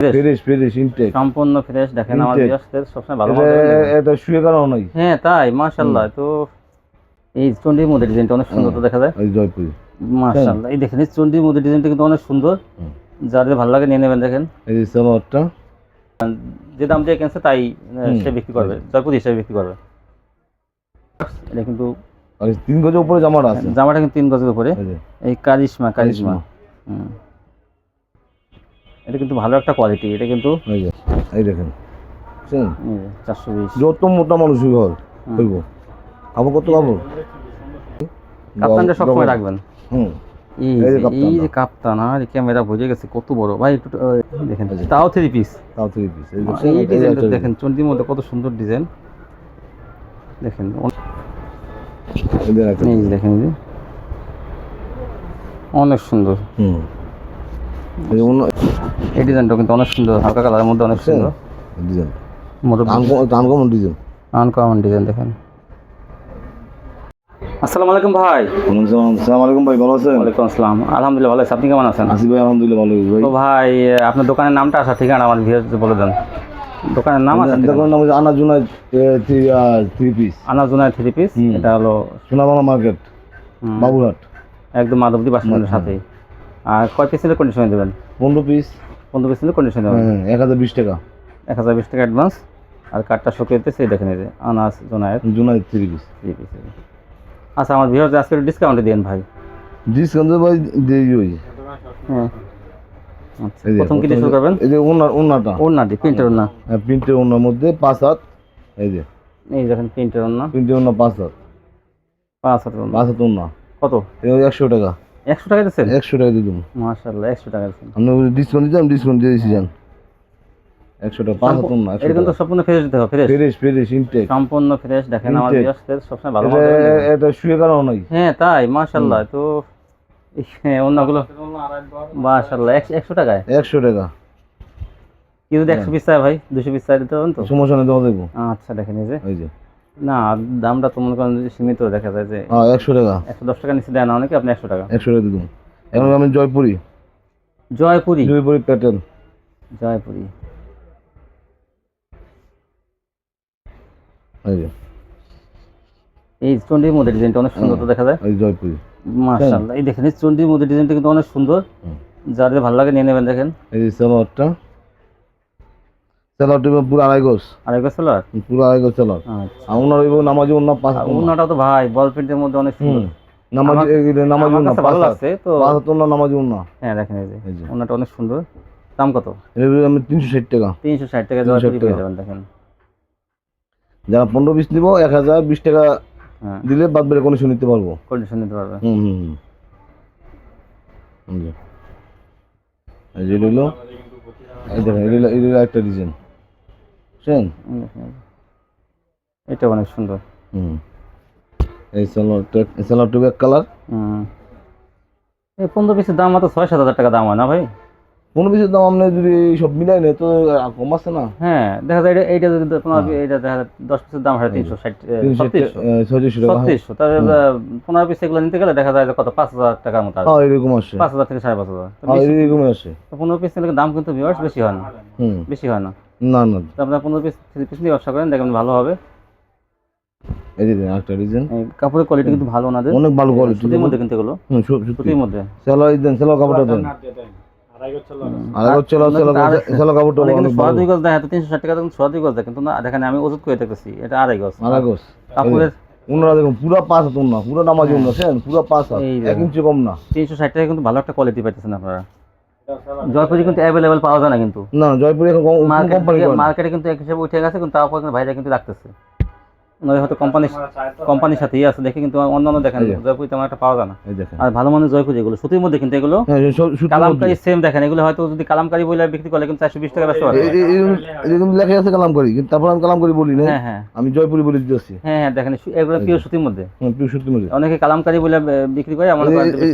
Fresh fresh intake সম্পূর্ণ fresh দেখেন আমার বিয়াসদের সবসময় ভালো এটা এটা শুয়ে কারণ নাই। হ্যাঁ তাই মাশাআল্লাহ তো এই চন্ডির মধ্যে ডিজাইনটা অনেক সুন্দর তো দেখা যায়। জয়পুরি। মাশাআল্লাহ এই দেখেন এই চন্ডির মধ্যে ডিজাইনটা কিন্তু অনেক সুন্দর। যাদের ভালো লাগে নিয়ে নেবেন দেখেন। এই যে সালোয়ারটা। যে দাম দিয়ে কিনছে তাই সে বিক্রি করবে। জয়পুরি হিসেবে বিক্রি করবে। এটা কিন্তু আর তিন গজের উপরে জামাটা আছে। জামাটা কিন্তু তিন গজের উপরে। এই এই কারিশমা। কারিশমা। হুম। এটা কিন্তু ভালো একটা কোয়ালিটি এটা কিন্তু এই যে এই দেখেন বুঝছেন চারশো বিশ। যত মোটা মানুষই হয় হইব। আবার কত পাবো কাপ্তানটা সবসময় রাখবেন। হুম। এই যে। কাপ্তান আর ক্যামেরা বুঝে গেছে কত বড়। ভাই একটু দেখেন তাও থ্রি পিস তাও থ্রি পিস এই ডিজাইনটা দেখেন চন্ডির মধ্যে কত সুন্দর ডিজাইন দেখেন দেখেন। অনেক সুন্দর। হুম। এই ডিজাইনটা কিন্তু অনেক সুন্দর হালকা কালারের মধ্যে অনেক সুন্দর। Design. Uncommon design. Uncommon design দেখেন। আসসালামু আলাইকুম ভাই। আসসালামু। আলাইকুম ভাই ভালো আছেন? ওয়ালাইকুম আসসালাম। আলহামদুলিল্লাহ ভালো আছি। আপনি কেমন আছেন? আসি ভাই আলহামদুলিল্লাহ ভালো আছি ভাই। তো ভাই আপনার দোকানের নামটা আসা ঠিকানা আমার ভিউয়ার্স বলে দেন। দোকানের নাম আছে নাম হচ্ছে থ্রি পিস। থ্রি পিস এটা হলো সোনাবাংলা মার্কেট বাবুরহাট। একদম মাধবদী বাস স্ট্যান্ডের সাথে আর কয় পিসের কন্ডিশনে দেবেন? পনেরো পিস পনেরো পিসের কন্ডিশনে দেবেন। হ্যাঁ এক হাজার বিশ টাকা। এক হাজার বিশ টাকা অ্যাডভান্স আর কার্ডটা শো করতে সেই দেখে নিতে Anas Zonayer Junai three piece three piece আচ্ছা আমার ভিউয়ার্স আজকে ডিসকাউন্টে দিন ভাই। ডিসকাউন্ট ভাই দিয়ে ওই হ্যাঁ। আচ্ছা প্রথম কি শুরু করবেন? এই যে ওনার ওনাটা। ওড়না দি প্রিন্টের ওড়না। প্রিন্টের ওনার মধ্যে পাঁচ হাত এই যে। এই দেখেন প্রিন্টের ওড়না। প্রিন্টের ওনার পাঁচ হাত। পাঁচ ওড়না। পাঁচ হাত ওনা কত? একশো টাকা। একশো টাকা দিচ্ছেন একশো টাকা দিয়ে দেবো। মাশাল্লাহ একশো টাকা দিচ্ছেন ডিসকাউন্ট দিতাম ডিসকাউন্ট দিয়ে দিয়েছি যান পাঁচ হাত ওনা একশো এটা কিন্তু সম্পূর্ণ ফ্রেশ দিতে হবে ফ্রেশ ফ্রেশ ফ্রেশ ইনটেক সম্পূর্ণ ফ্রেশ দেখেন আমার. সবসময় ভালো এটা শুয়ে কারণ নাই। হ্যাঁ তাই মাশাল্লাহ তো হ্যাঁ, অন্যগুলো মাশাল্লাহ একশো একশো টাকায়? একশো টাকা। কি যদি একশো পিস চাই ভাই দুশো পিস চাই দিতে পারেন তো? সমস্যা নেই দেওয়া দেবো আচ্ছা দেখেন এই যে। এই যে। না দামটা তো মনে করেন সীমিত দেখা যায় যে হ্যাঁ একশো টাকা। একশো দশ টাকা নিচে দেয় না অনেকে আপনি একশো টাকা। একশো টাকা এখন আমি জয়পুরি। জয়পুরি? জয়পুরি প্যাটার্ন জয়পুরি। এই চন্ডির মধ্যে ডিজাইনটা অনেক সুন্দর তো দেখা যায়। এই জয়পুরি। মাশাল্লাহ এই দেখেন এই চন্ডির মধ্যে ডিজাইনটা কিন্তু অনেক সুন্দর। যাদের ভালো লাগে নিয়ে নেবেন দেখেন। এই যে পুরো আড়াই গোস একবার সালোয়ার পুরো আড়াই গোস সালোয়ার আচ্ছা। আর ওনার ওই নামাজি ওনার পাঁচ আর অন্যটা তো ভাই বল প্রিন্টের মধ্যে অনেক সুন্দর। নামাজি নামাজি ওনা ভালো লাগছে তো পাঁচ হাত ওনার নামাজি ওনা হ্যাঁ দেখেন এই যে ওনাটা অনেক সুন্দর। দাম কত? এগুলো আমি তিনশো ষাট টাকা। তিনশো ষাট টাকা 360 জয়পুরি পেয়ে টাকা। যাবেন দেখেন। যারা পনেরো পিস নিবো এক হাজার বিশ টাকা হ্যাঁ। দিলে বাদ বেড়ে কন্ডিশন নিতে পারব। কন্ডিশন নিতে পারবে। হুম হুম হুম। এই যে। এই যে রইল। এই দেখেন একটা ডিজাইন বুঝছেন। এটা অনেক সুন্দর। হুম। এই সালোয়ারটা সালোয়ারটা এক কালার হুম। এই পনেরো পিসের দাম মাত্র ছয় সাত হাজার টাকা দাম হয় না ভাই? পনেরো পিসের দাম আপনি যদি সব মিলাই নেয় তো কম আছে না? হ্যাঁ দেখা যায় এইটা যদি তোমার এটা দেখা যায় দশ পিসের দাম হয় তিনশো ষাট ছত্রিশশো। হ্যাঁ। তাহলে পনেরো পিস এগুলো নিতে গেলে দেখা যায় কত? পাঁচ হাজার টাকার মতো আসবে। হ্যাঁ এরকম আসে। পাঁচ হাজার থেকে সাড়ে পাঁচ হাজার। হ্যাঁ এরকমই আসে। পনেরো পিস নিলে দাম কিন্তু ভিউয়ার্স বেশি হয় না। হুম। বেশি হয় না। না না আপনার পনেরো পিস থ্রি পিস নিয়ে ব্যবসা করেন দেখবেন ভালো হবে। এই যে একটা ডিজাইন কাপড়ের কোয়ালিটি কিন্তু ভালো ওনাদের। অনেক ভালো কোয়ালিটি সুতির মধ্যে কিন্তু এগুলো। হুম সুতির মধ্যে। সেলাই দেন কাপড়টা দেন। মানে আমি ওজুত করে দেখতেছি এটা আড়াই গজ। আড়াই গোস কাপড়ের ওনারা দেখুন পুরো পাঁচ হাত না পুরো নামাজি ওনা পুরো পাঁচ হাত। এক ইঞ্চি কম না। তিনশো ষাট টাকা কিন্তু ভালো একটা কোয়ালিটি পাইতেছেন আপনারা। জয়পুরি কিন্তু অ্যাভেলেবেল পাওয়া যায় না কিন্তু। না জয়পুরে এখন কোম্পানি মার্কেটে কিন্তু এক হিসেবে উঠে গেছে কিন্তু তারপর কিন্তু ভাইরা কিন্তু রাখতেছে। ওনাদের হয়তো কোম্পানির কোম্পানির সাথেই আছে দেখে কিন্তু অন্যান্য দেখেন। জয়পুরি তেমন একটা পাওয়া যায় না। এই দেখেন। আর ভালো মানের জয়পুরি এগুলো সুতির মধ্যে কিন্তু এগুলো হ্যাঁ কালামকারি সেম দেখেন এগুলো হয়তো যদি কালামকারি বলে বিক্রি করে কিন্তু চারশো বিশ টাকা ব্যস্ত এই- এরকম লেখা আছে কালাম করি কিন্তু তারপর আমি কালাম করি বলি না হ্যাঁ হ্যাঁ। আমি জয়পুরি বলে দিতেছি হ্যাঁ হ্যাঁ দেখেন এগুলো পিওর সুতির মধ্যে। হ্যাঁ প্রিয় সত্যি মধ্যে। অনেকে কালামকারি বলে বিক্রি করে আমার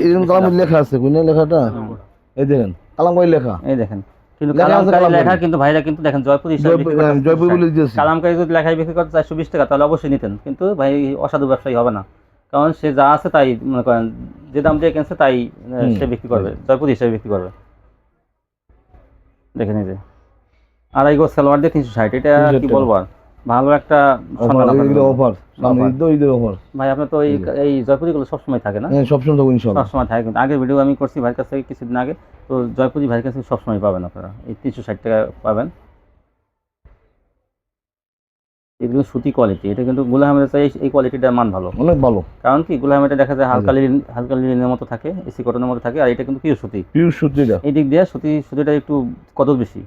এরকম কালাম লেখা আছে কোন লেখাটা? এই দেখেন কালাম করি লেখা। এই দেখেন কিন্তু কালামকারি কালামকারি। লেখা কিন্তু ভাইরা কিন্তু দেখেন জয়পুর জয়পুর হ্যাঁ, বলে দিতেছি কালামকারি যদি লেখায় বিক্রি করতে চারশো বিশ টাকা তাহলে অবশ্যই নিতেন। কিন্তু ভাই অসাধু ব্যবসায়ী হবে না। কারণ সে যা আছে তাই মনে করেন যে দাম দিয়ে কিনছে তাই সে বিক্রি করবে জয়পুর হিসাবে বিক্রি করবে। দেখেন এই যে আড়াই গজ সালোয়ার দিয়ে তিনশো ষাট এটা কি বলব আর? ভালো একটা অফার অফার ভাই আপনার তো এই জয়পুরিগুলো সবসময় থাকে না? হ্যাঁ সবসময় থাকব ইনশাল্লাহ। সবসময় থাকে কিন্তু। আগের ভিডিও আমি করছি ভাইয়ের কাছ থেকে কিছুদিন আগে। তো জয়পুরি ভাইয়ের কাছে সবসময় পাবেন আপনারা। এই তিনশো ষাট টাকা পাবেন। এগুলো সুতি কোয়ালিটি এটা কিন্তু গুলাহামের চাই এই কোয়ালিটিটার মান ভালো। অনেক ভালো। কারণ কি? গুলাহামেটা দেখা যায় হালকা। লিন হালকা লিনের মতো থাকে এসি কটনের মতো থাকে আর এটা কিন্তু পিওর সুতি। সুতিটা এই দিক দিয়ে সুতি সুতিটা একটু কত বেশি।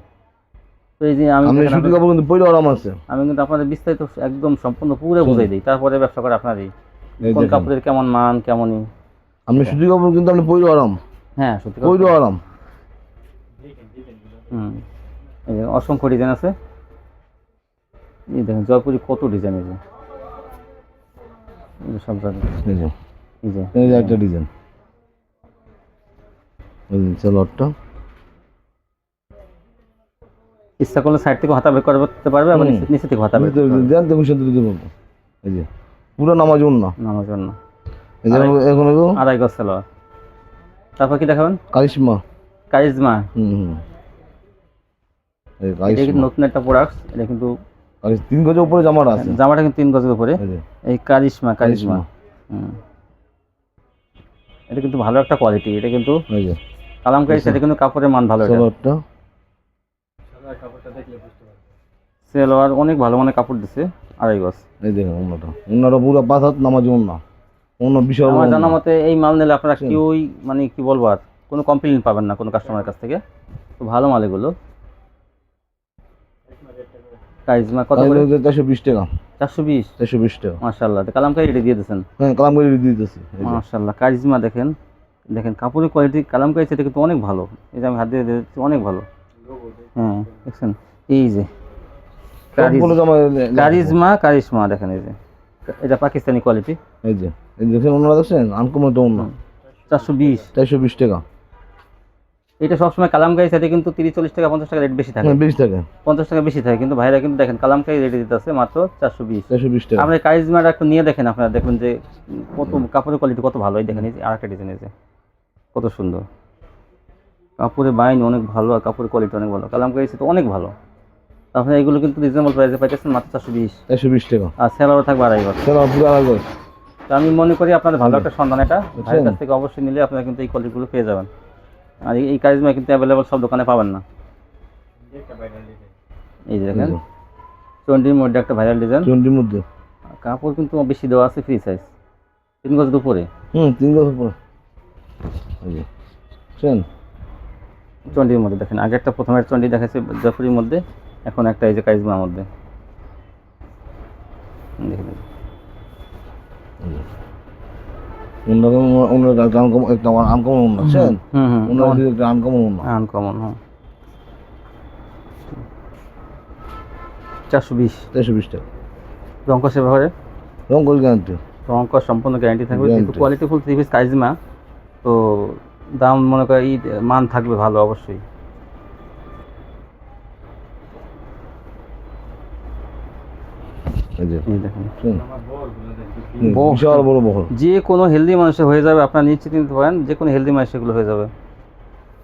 তো এই যে আমি সুতি কাপড় কিন্তু পরে আরাম আছে। আমি কিন্তু আপনাদের বিস্তারিত একদম সম্পূর্ণ পুরো বুঝাই দিই। তারপরে ব্যবসা করে আপনারই কোন কাপড়ের কেমন মান কেমনই? আপনি সুতি কাপড় কিন্তু আপনি পরে আরাম। হ্যাঁ সুতি কাপড়। পরে আরাম। হুম। অসংখ্য ডিজাইন আছে। এই দেখেন জয়পুরি কত ডিজাইন এই যে। সব জায়গায়। এই যে। এই যে। এই যে একটা ডিজাইন। ইচ্ছা করলে সাইড থেকে হাতা বের করতে পারবে আবার নিচে- থেকে হাতা বের করতে দেন দেখুন সাথে দিতে পারব এই যে পুরো নামাজ না। জন্য এই যে এখন আড়াই গজ সালোয়ার তারপর কি দেখাবেন? কারিশমা। কারিজমা হুম হুম। এই এটা কিন্তু কারিশমা। নতুন একটা প্রোডাক্ট এটা কিন্তু তিন গজের উপরে জামাটা আছে। জামাটা কিন্তু তিন গজের উপরে। এই কারিশমা কারিশমা। কারিশমা। হুম। এটা কিন্তু ভালো একটা কোয়ালিটি এটা কিন্তু এই যে। কালামকারি সেটা কিন্তু কাপড়ের মান ভালো এটা। সেলোয়ার অনেক ভালো মানে কাপড় দিছে আড়াই গজ। এই দেখেন অন্যটা। অন্যটা পুরো পাঁচ হাত নামাজ অন্য। অন্য বিশাল আমার জানা মতে এই মাল নিলে আপনারা। কেউই মানে কি বলব আর কোনো কমপ্লেন পাবেন না কোনো কাস্টমারের কাছ থেকে। তো ভালো মাল এগুলো। কারিজমা কত করে? টাকা। কালামকারি রেডি দিয়ে হ্যাঁ দিয়ে কারিজমা দেখেন। দেখেন কাপড়ের কোয়ালিটি কালামকারি সেটা কিন্তু অনেক ভালো। যে আমি হাত দিয়ে অনেক ভালো। হ্যাঁ দেখছেন? এই যে কারিজমা কারিশমা দেখেন এই যে। এটা পাকিস্তানি কোয়ালিটি এই যে এই দেখছেন আনকমন তো অন্য চারশো বিশ। চারশো বিশ টাকা। এটা সবসময় কালামকারি সাথে কিন্তু তিরিশ চল্লিশ টাকা পঞ্চাশ টাকা রেট বেশি থাকে। হ্যাঁ বিশ টাকা পঞ্চাশ টাকা বেশি থাকে কিন্তু ভাইরা কিন্তু দেখেন কালামকারি রেটে দিতেছে মাত্র চারশো বিশ। চারশো বিশ টাকা। আপনার কারিজমাটা একটু নিয়ে দেখেন আপনারা দেখবেন যে কত কাপড়ের কোয়ালিটি কত ভালো। এই দেখেন এই যে আরেকটা ডিজাইন এই যে। কত সুন্দর। কাপড়ের বাইন অনেক ভালো আর কাপড়ের কোয়ালিটি অনেক ভালো। কালাম কালামকারি তো অনেক ভালো। আপনার এগুলো কিন্তু রিজনেবল প্রাইসে পাইতেছেন মাত্র চারশো বিশ। চারশো বিশ টাকা। আর সেলারও থাকবে আড়াই গজ চলো পুরো করে তো আমি মনে করি আপনাদের ভালো একটা সন্ধান এটা। ভাইয়ের কাছ থেকে অবশ্যই নিলে আপনারা কিন্তু এই কোয়ালিটিগুলো পেয়ে যাবেন। আর এই- কারিজমা কিন্তু অ্যাভেলেবল সব দোকানে পাবেন না। এই যে দেখেন চন্ডির মধ্যে একটা ভাইরাল ডিজাইন টোয়েন্টির মধ্যে। কাপড় কিন্তু বেশি দেওয়া আছে ফ্রি সাইজ তিন গজ দুপুরে। হুম তিন বছর পর চন্ডির মধ্যে দেখেন। আগে একটা প্রথমে চন্ডি দেখাচ্ছে জয়পুরির মধ্যে এখন একটা এই যে কারিজমার মধ্যে। দেখে আনকমন আনকমন হ্যাঁ চারশো বিশ। চারশো বিশ টাকা। রঙ্কসের ব্যাপারে রঙ গ্যারান্টি রঙ্ক সম্পূর্ণ গ্যারান্টি থাকবে। কিন্তু Guarantee। Quality full three piece Karishma তো দাম মনে করি এই মান থাকবে ভালো অবশ্যই। বিশাল বড় যে কোনো হেলদি মানুষের হয়ে যাবে আপনার নিশ্চিত নিতে পারেন যে কোনো হেলদি মানুষ এগুলো হয়ে যাবে।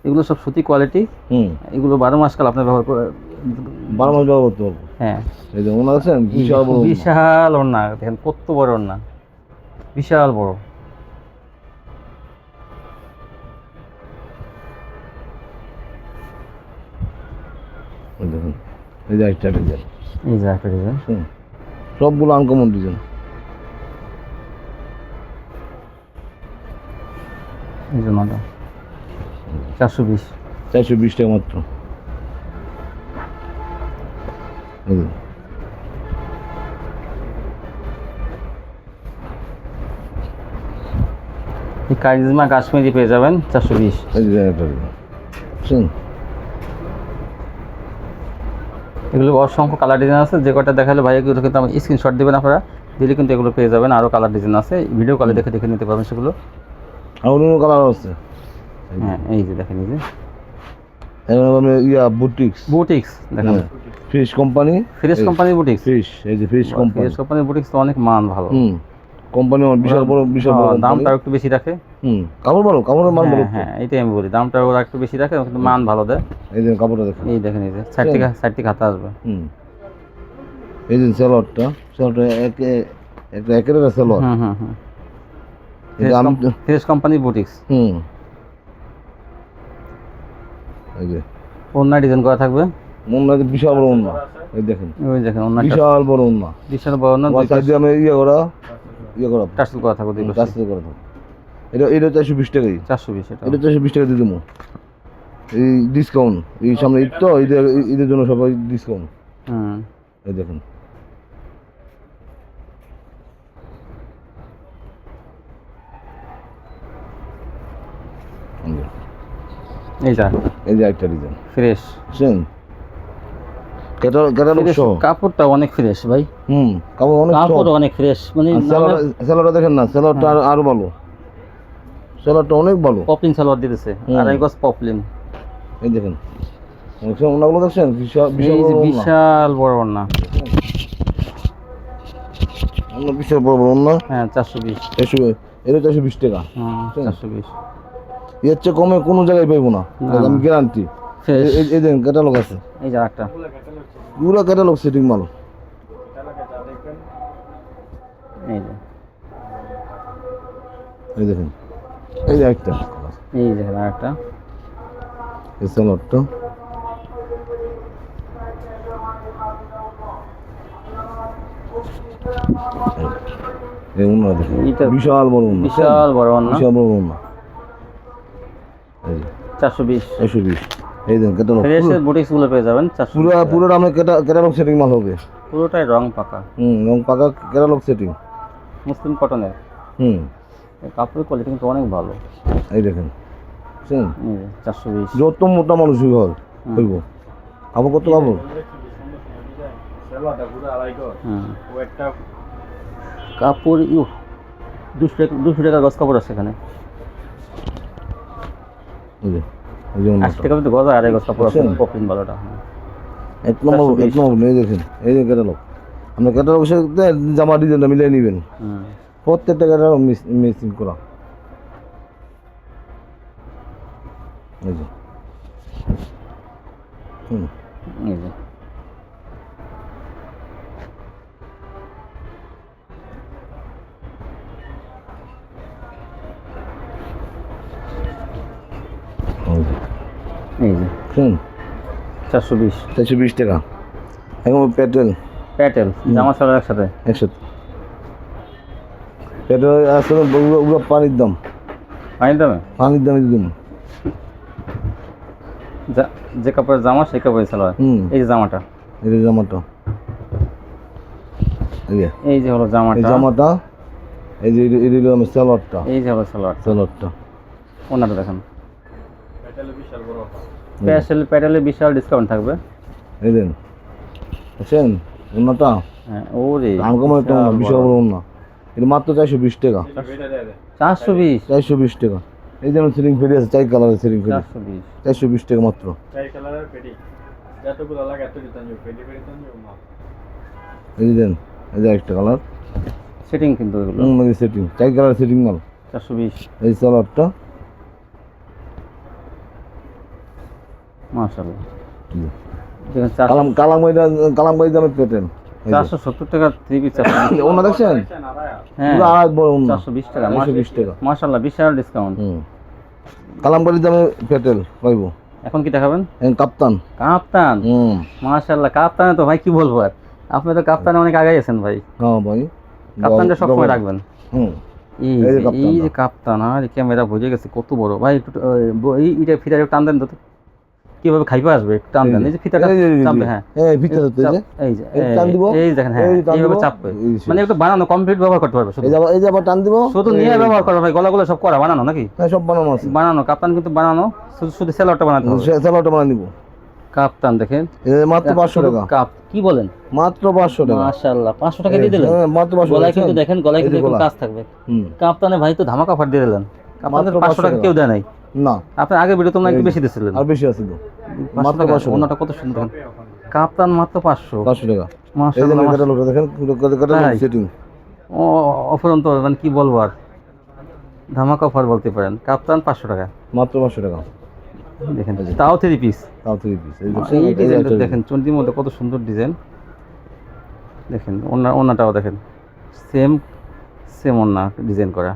এগুলো সব সুতি কোয়ালিটি হুম। এগুলো বারো মাস কাল আপনার ব্যবহার করে বারো মাস ব্যবহার করতে পারব। হ্যাঁ। এই যে ওনার আছেন বিশাল বড়। বিশাল ওড়না দেখেন কত বড় ওড়না। বিশাল বড় এই দেখুন এই যে একটা ডিজাইন। এই যে একটা ডিজাইন। হুম। সবগুলো আনকমন ডিজাইন। এই যে চারশো বিশ। চারশো বিশ টাকা মাত্র কারিজমা কাশ্মীরি পেয়ে যাবেন চারশো বিশ। এই যে একটা ডিজাইন বুঝছেন এগুলো অসংখ্য কালার ডিজাইন আছে যে কটা দেখালে ভাই এগুলো কিন্তু আমি স্ক্রিনশট দেবেন আপনারা দিলে কিন্তু এগুলো পেয়ে যাবেন আরও কালার ডিজাইন আছে। ভিডিও কলে দেখে দেখে নিতে পারবেন সেগুলো। আর অন্য কালার আছে। হ্যাঁ এই যে দেখেন এই যে। ইয়া বুটিক্স বুটিক্স দেখেন। ফিশ কোম্পানি ফ্রেশ কোম্পানির বুটিক্স ফিশ এই যে ফিশ কোম্পানি ফ্রেশ কোম্পানির বুটিক্স তো অনেক মান ভালো। হুম। কোম্পানি বিশাল বড় বিশাল বড় হ্যাঁ, দামটা একটু বেশি রাখে। হুম কাপড় ভালো কাপড়ের মান ভালো। হ্যাঁ হ্যাঁ এটাই আমি বলি দামটা ওরা একটু বেশি রাখে কিন্তু মান ভালো দেয়। এই কাপড়টা দেখেন। এই দেখেন এই যে সাইড থেকে সাইড থেকে হাতে আসবে। হুম। এই যে একে একটা একের একটা স্যালোয়ার হুম হুম হুম। এটা আমি ফ্রেশ কোম্পানি বুটিক্স হুম। এই যে। ডিজাইন করা থাকবে। মনে বিশাল বড় ওন্না এই দেখেন। ওই দেখেন বিশাল বড় ওন্না বিশাল বড় না আমার সাইডে আমি ইয়ে করা। ইয়ে করা পাশে। কাজ করা থাকবে। এটা এটা চারশো বিশ টাকাই চারশো বিশ এটা এটা চারশো বিশ টাকা দিয়ে দেবো। এই ডিসকাউন্ট এই সামনে ঈদ তো ঈদের ঈদের জন্য সবাই ডিসকাউন্ট হুম। এই দেখেন। এই যে, এই যে একটা ডিজাইন ফ্রেশ বুঝছেন ক্যাটালগ সহ কাপড়টা অনেক ফ্রেশ ভাই। হুম কাপড় অনেক কাপড় অনেক ফ্রেশ মানে দেখেন না স্যালাডটা আরও ভালো। অনেক ভালো। পপলিন দিতেছে হুম। আড়াই গজ পপলিন। এই দেখেন দেখছেন ওনাগুলো দেখছেন? বিশাল বড় না ওড়না বিশাল বড় হ্যাঁ চারশো বিশ। চারশো এটা চারশো বিশ টাকা। চারশো বিশ। এর চেয়ে কমে কোনো জায়গায় পাইবো না। না। আমি গ্যারান্টি ফ্রেশ এই দেখেন ক্যাটালগ আছে। এই যে একটা পুরো ক্যাটালগ সেটিং মাল। এই যে। এই দেখেন। এই যে একটা এই দেখেন একটা এই স্যালাডটা এই উন্না দেখেন। এটা- বিশাল বড় উন্না বিশাল বড় বিশাল বড় উন্না এই চারশো বিশ। একশো বিশ। এই দেখেন ক্যাটালগ ফ্রেশের বুটিক্সগুলো পেয়ে যাবেন পুরো পুরো আমরা ক্যাটালগ সেটিং মাল হবে। পুরোটাই রং পাকা। হুম এবং পাকা ক্যাটালগ সেটিং মুসলিম কটনের হুম। কাপড়ের কোয়ালিটি কিন্তু অনেক ভালো। এই দেখেন বুঝছেন? চারশো বিশ। যত মোটা মানুষই হয় হইব। খাব কত খাব কাপড় ইউ দুশো টাকা দুশো টাকা গজ কাপড় আছে এখানে। আশি টাকা কিন্তু গজ আড়াই গজ কাপড় আছে বুঝছেন? ভালোটা এক নম্বর এক নম্বর এই দেখেন এই যে ক্যাটালগ। আপনি ক্যাটালগের সাথে জামা ডিজাইনটা মিলিয়ে নেবেন। প্রত্যেকটা ক্যাটালগ মিসিং করা। এই যে। হুম। এই যে। চারশো বিশ। চারশো বিশ টাকা। এখন পেট্রোল। প্যাটেল জামা সালোয়ার একসাথে। একসাথে। পেট্রোল আসলে ওগুলো ওগুলো পানির দাম। পানির দামে? পানির দামে দিন যে কাপড়ের জামা সেই কাপড়ের সালোয়ার। এই যে জামাটা। এই যে জামাটা। এই যে। এই যে হলো এই জামাটা। জামাটা এই যে এটা হলো আমার স্যালাডটা এই যে হলো সালোয়ার স্যালাডটা ওনাটা দেখেন। প্যাটেল প্যাটেলে বিশাল ডিসকাউন্ট থাকবে। এই দেন। বুঝছেন অন্যটা হ্যাঁ ওরে আনকমন একটা ওড়না, বিশাল বড়। অন্য। এটা মাত্র চারশো বিশ টাকা। চারশো বিশ? চারশো বিশ টাকা। এই যেমন সিলিং ফেরি আছে চাই কালারের সিলিং ফেরি চারশো বিশ। চারশো বিশ টাকা মাত্র। এই যে দেন এই যে একটা কালার সেটিং কিন্তু এগুলো। সেটিং চাই কালার সেটিং মাল। চারশো বিশ। এই স্যালাডটা চারশো কালাম কালাম ওইটা কালাম ওই দামে পেটেন। চারশো সত্তর টাকা থ্রি পিস ওনা দেখছেন? হ্যাঁ। পুরো আড়াই বড় অন্য চারশো বিশ টাকা। চারশো বিশ টাকা। মাশাল্লাহ বিশাল ডিসকাউন্ট হুম। কালামবাড়ির দামে পেটেল পাইব। এখন কি দেখাবেন? কাপ্তান। কাপ্তান? মাশাল্লাহ কাপ্তানে তো ভাই কি বলব আর? আপনি তো কাপ্তানে অনেক আগে গেছেন ভাই। হ্যাঁ ভাই। কাপ্তানটা সবসময় রাখবেন। হুম। এই যে। কাপ্তান আর ক্যামেরা বুঝে গেছে কত বড়। ভাই একটু টান দেন তো। কীভাবে খাইবে আসবে? একটু টান দেন। এই যে ফিতাটা যে- যে- চাপবে হ্যাঁ। এই ভিতরে ধরতে এই যে এই যে টান দিব। এই দেখেন হ্যাঁ এইভাবে দিব। চাপবে। মানে একটু বানানো কমপ্লিট ব্যবহার করতে পারবে এই যে এই যে আবার টান দিব। শুধু নিয়ে ব্যবহার করবে ভাই গলাগুলো সব করা বানানো নাকি? হ্যাঁ সব বানানো আছে। বানানো কাপ্তান কিন্তু বানানো শুধু শুধু সেলারটা বানাতে হবে। স্যালাডটা বানিয়ে নিব। কাপ্তান দেখেন। যে মাত্র পাঁচশো শুধু টাকা। কাপ কি বলেন? মাত্র পাঁচশো টাকা। মাশাআল্লাহ পাঁচশো টাকা দিয়ে দিলেন? হ্যাঁ, মাত্র পাঁচশো গলায় কিন্তু দেখেন গলায় কিন্তু কাজ থাকবে। কাপ্তানে ভাই তো ধামাকা অফার দিয়ে দিলেন। কাপ্তানের পাঁচশো 500 টাকা। কেউ দেয় নাই। না। আপনার আগে ভিডিও তোমরা একটু বেশি দিয়েছিলেন। আর বেশি আছে তো। মাত্র 500 টাকা। অন্যটা কত সুন্দর। কাপ্তান মাত্র পাঁচশো। পাঁচশো টাকা। এই মাশাআল্লাহ। মাশাআল্লাহ। দেখেন তাই? সেটিং ও অফুরন্ত মানে কি বলব আর? ধামাকা অফার বলতে পারেন। কাপ্তান পাঁচশো টাকা। মাত্র পাঁচশো টাকা। দেখেন তাও থ্রি পিস তাও থ্রি পিস এই এই ডিজাইনটা দেখেন চন্ডির মধ্যে কত সুন্দর ডিজাইন দেখেন ওনা ওনাটাও দেখেন। সেম সেম ওনা ডিজাইন করা।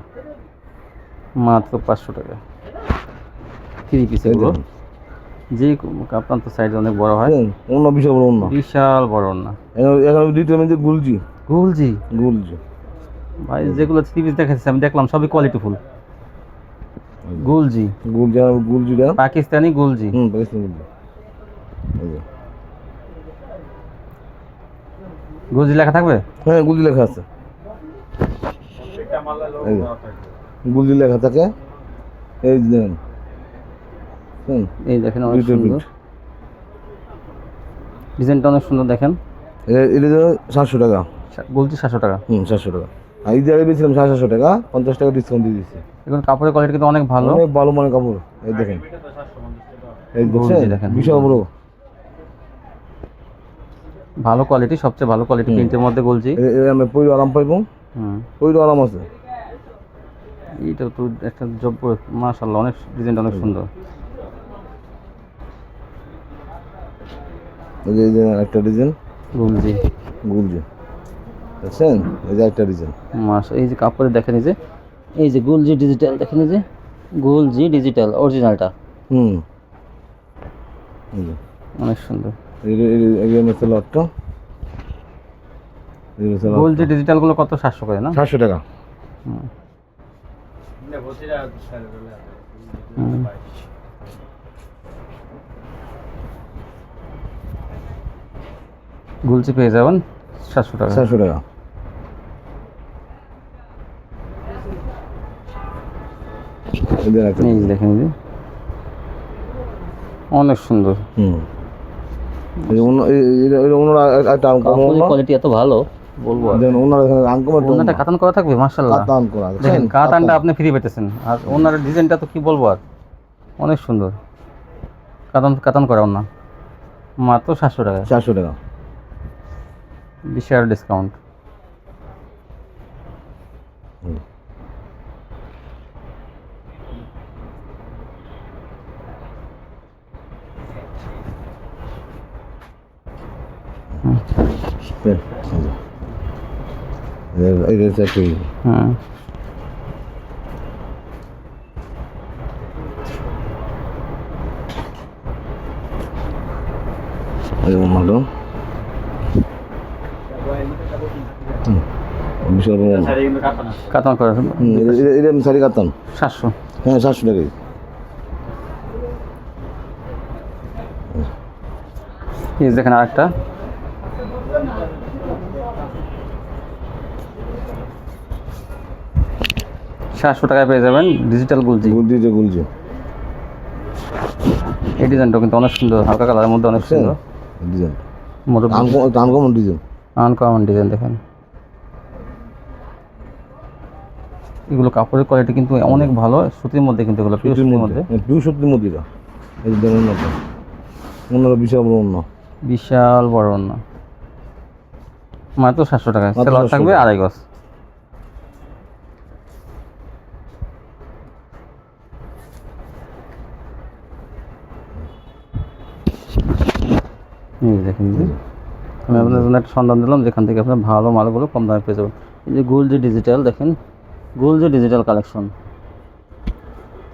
মাত্র পাঁচশো টাকা। থ্রি পিস এগুলো যে কাপ্তান তো সাইজ অনেক বড় হয়। অন্য বিশাল বড় অন্য। বিশাল বড় ওনা এখানে দ্বিতীয় মধ্যে গুলজি। গুলজি? গুলজি। ভাই যেগুলো থ্রি পিস দেখাচ্ছি আমি দেখলাম সবই কোয়ালিটি ফুল গুলজি। গুলজি গুলজিটা? পাকিস্তানি গুলজি। হুম পাকিস্তান গুলজি। গুলজি লেখা থাকবে? হ্যাঁ গুলজি লেখা আছে। গুলজি লেখা থাকে। এই দেখেন। হুম এই দেখেন অনেক সুন্দর। ডিজাইনটা অনেক সুন্দর দেখেন। এটা- এটা সাতশো টাকা। গুলজি সাতশো টাকা। হুম সাতশো টাকা। এই জায়গায় বেছিলাম সাড়ে সাতশো টাকা পঞ্চাশ টাকা ডিসকাউন্ট দিয়ে দিচ্ছি এগুলো কাপড়ের কোয়ালিটি কিন্তু অনেক ভালো। অনেক ভালো মানে কাপড় এই দেখেন। এই দেখেন। বিশাল বড়। ভালো কোয়ালিটি সবচেয়ে ভালো কোয়ালিটি প্রিন্টের মধ্যে এ আমি পইরো আরাম পাইবো। হুম। পইরো আরাম আছে। এইটা তো একটা জব মাশাল্লাহ অনেক ডিজাইনটা অনেক সুন্দর। এই যে একটা ডিজাইন। গুলজি। গুলজি। দেখছেন? এই যে একটা ডিজাইন। মাস এই যে কাপড়ে দেখেন এই যে এই যে গুলজি ডিজিটাল দেখেন এই যে গুলজি ডিজিটাল অরিজিনালটা হুম। অনেক সুন্দর। যে হচ্ছে লটটা। গুলজি ডিজিটালগুলো কত? সাতশো করে না? সাতশো টাকা। হুম। গুলজি পেয়ে যাবেন সাতশো টাকা। সাতশো টাকা। দেখেন যে। অনেক সুন্দর। কোয়ালিটি এত ভালো বলব আর। দেখেন অন্যরা এখানে আনকমন একটা ওনাটা কাতান করা থাকবে মার্শাল্লাহ কাতান করা দেখেন কাতানটা আপনি ফ্রি পেতেছেন। আর ওনার ডিজাইনটা তো কি বলব আর? অনেক সুন্দর। কাতান কাতান করা ওনা। মাত্র সাতশো টাকা। চারশো টাকা। বিশ টাকার ডিসকাউন্ট হুম। এই যে। এই- এই যে হচ্ছে একটা ইয়ে। হুম এই যে অন্যটা। হুম, বিশাল বড় কাতান করা হুম, এটা- এটা- এটা আমি শাড়ি কাটতাম সাতশো। হ্যাঁ সাতশো টাকা এই দেখেন আরেকটা। সাতশো টাকায় পেয়ে যাবেন ডিজিটাল গুলজি। যে গুলজি। এই ডিজাইনটাও কিন্তু অনেক সুন্দর হালকা কালারের মধ্যে অনেক সুন্দর। Design. Uncommon design. Uncommon design দেখেন। এগুলো কাপড়ের কোয়ালিটি কিন্তু অনেক ভালো সুতির মধ্যে কিন্তু এগুলো পিওর সুতির মধ্যে। পিউ সত্যি মদিরা এই যে দেখুন অন্যটা অন্যরা বিশাল বড় অন্য। বিশাল বড় অন্য। মাত্র সাতশো টাকা। 700 থাকবে আড়াই গজ। দেখেন যে। আমি আপনার জন্য একটা সন্ধান দিলাম যেখান থেকে আপনার ভালো মালগুলো কম দামে পেয়ে যাবেন। এই যে গোলজি ডিজিটাল দেখেন গোলজি ডিজিটাল কালেকশন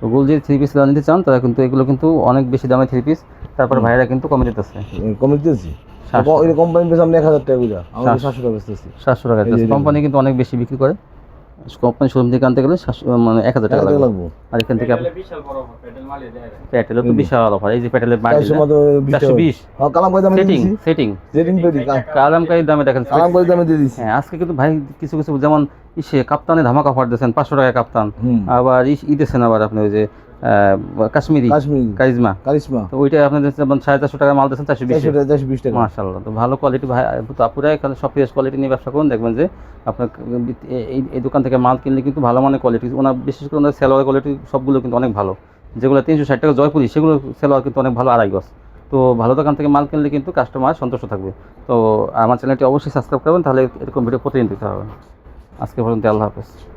তো গোলজি থ্রি পিস নিতে চান তারা কিন্তু এগুলো কিন্তু অনেক বেশি দামে থ্রি পিস তারপর ভাইরা কিন্তু কমে দিতেছে। কমে দিতেছি? সাতশো। কোম্পানি এক হাজার টাকা। সাতশো। টাকা বেচতেছি। সাতশো টাকা কোম্পানি কিন্তু অনেক বেশি বিক্রি করে। কোম্পানি শোরুম থেকে আনতে গেলে মানে এক হাজার এক টাকা লাগবে। আর এখান থেকে প্যাটেলও তো বিশাল অফার এই যে প্যাটেলের চারশো বিশ হ্যাঁ দামে সেটিং সেটিং সেটিং পেটি দামে দেখেন দামে দিয়ে দিচ্ছি হ্যাঁ আজকে কিন্তু ভাই কিছু কিছু যেমন ইসে কাপ্তানে ধামাকা অফার দিয়েছেন পাঁচশো টাকা কাপ্তান। আবার ঈদেছেন ই দিয়েছেন আবার আপনি ওই যে কাশ্মীরি কাশ্মীর কারিজমা। কারিশমা তো ওইটা আপনাদের যেমন সাড়ে চারশো টাকা মাল দিয়েছেন চারশো বিশ চারশো বিশ টাকা। মাশাল্লাহ তো ভালো কোয়ালিটি ভাই তো আপুরা এখানে সব ফ্রেশ কোয়ালিটি নিয়ে ব্যবসা করুন দেখবেন যে আপনার এই- দোকান থেকে মাল কিনলে কিন্তু ভালো মানের কোয়ালিটি ওনার বিশেষ করে ওনার সেলোয়ার কোয়ালিটি সবগুলো কিন্তু অনেক ভালো। যেগুলো তিনশো ষাট টাকা জয়পুরি সেগুলো সেলোয়ার কিন্তু অনেক ভালো আড়াই গজ। তো ভালো দোকান থেকে মাল কিনলে কিন্তু কাস্টমার সন্তুষ্ট থাকবে। তো আমার চ্যানেলটি অবশ্যই সাবস্ক্রাইব করবেন তাহলে এরকম ভিডিও প্রতিদিন দিতে হবে আজকে পর্যন্ত আল্লাহ হাফেজ।